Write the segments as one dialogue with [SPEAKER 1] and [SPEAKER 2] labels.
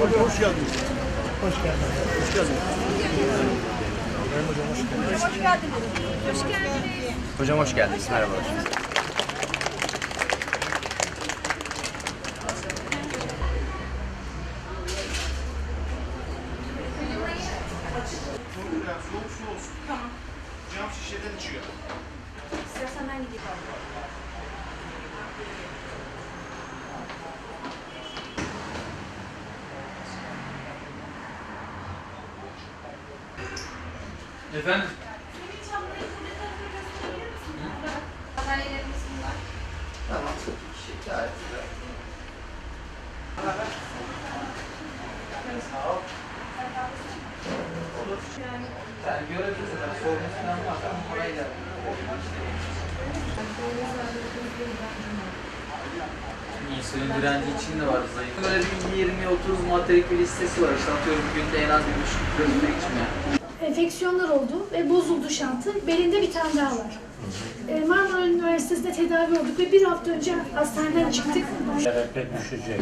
[SPEAKER 1] Hoş geldiniz.
[SPEAKER 2] Hoş geldin.
[SPEAKER 1] Hoş geldiniz.
[SPEAKER 3] Hocam hoş geldiniz. Merhaba.
[SPEAKER 4] Soğuk su olsun. Tamam. Cam şişeden içiyor.
[SPEAKER 5] İstersen ben gideyim
[SPEAKER 3] Efendim?
[SPEAKER 5] Haberlerimiz bunlar.
[SPEAKER 3] Tamam. Gayet güzel. Yani görebilirsin. Sorun falan varsa oraya gel. İnsülin direnci için de var zayıf. Böyle bir 20-30 maddelik bir listesi var. İşte atıyorum günde en az bir buçuk kilo içmeye.
[SPEAKER 6] Enfeksiyonlar oldu ve bozuldu şantı. Belinde bir tane daha var. Ee, Marmara Üniversitesi'nde tedavi olduk ve bir hafta önce hastaneden çıktık.
[SPEAKER 2] Şerefe düşecek.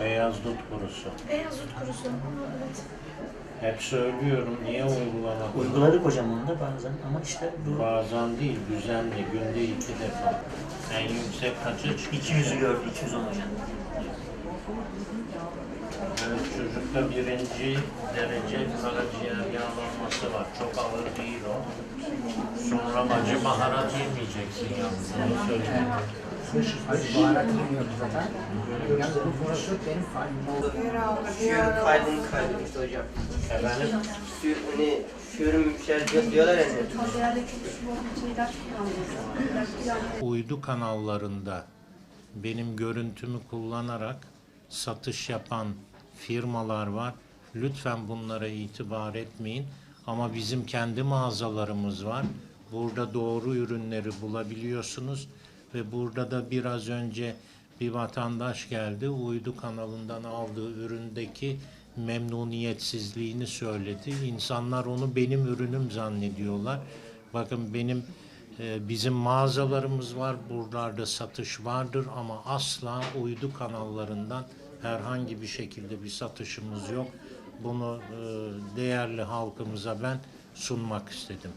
[SPEAKER 2] Beyaz dut kurusu.
[SPEAKER 6] Beyaz dut kurusu. Evet.
[SPEAKER 2] Hep söylüyorum niye uygulamak?
[SPEAKER 7] Uyguladık hocam onu da bazen ama işte bu
[SPEAKER 2] Bazen değil, düzenli, günde iki defa. En yüksek kaça çıkıyor?
[SPEAKER 7] 200'ü gördü, 210 hocam.
[SPEAKER 2] Evet, çocukta birinci derece karaciğer yağlanması var. Çok ağır değil o. Sonra acı baharat yemeyeceksin yalnız. Onu söyleyeyim.
[SPEAKER 8] baharat yemiyorum zaten. Yalnız bu proşut benim halimde
[SPEAKER 9] Şuur kaydını kaybetmişti hocam.
[SPEAKER 2] Efendim?
[SPEAKER 9] Şuur, hani şuurum diyor- diyorlar ya. hani.
[SPEAKER 2] Uydu kanallarında benim görüntümü kullanarak satış yapan firmalar var. Lütfen bunlara itibar etmeyin. Ama bizim kendi mağazalarımız var. Burada doğru ürünleri bulabiliyorsunuz ve burada da biraz önce bir vatandaş geldi. Uydu kanalından aldığı üründeki memnuniyetsizliğini söyledi. İnsanlar onu benim ürünüm zannediyorlar. Bakın benim e, bizim mağazalarımız var, buralarda satış vardır ama asla uydu kanallarından herhangi bir şekilde bir satışımız yok. Bunu e, değerli halkımıza ben sunmak istedim.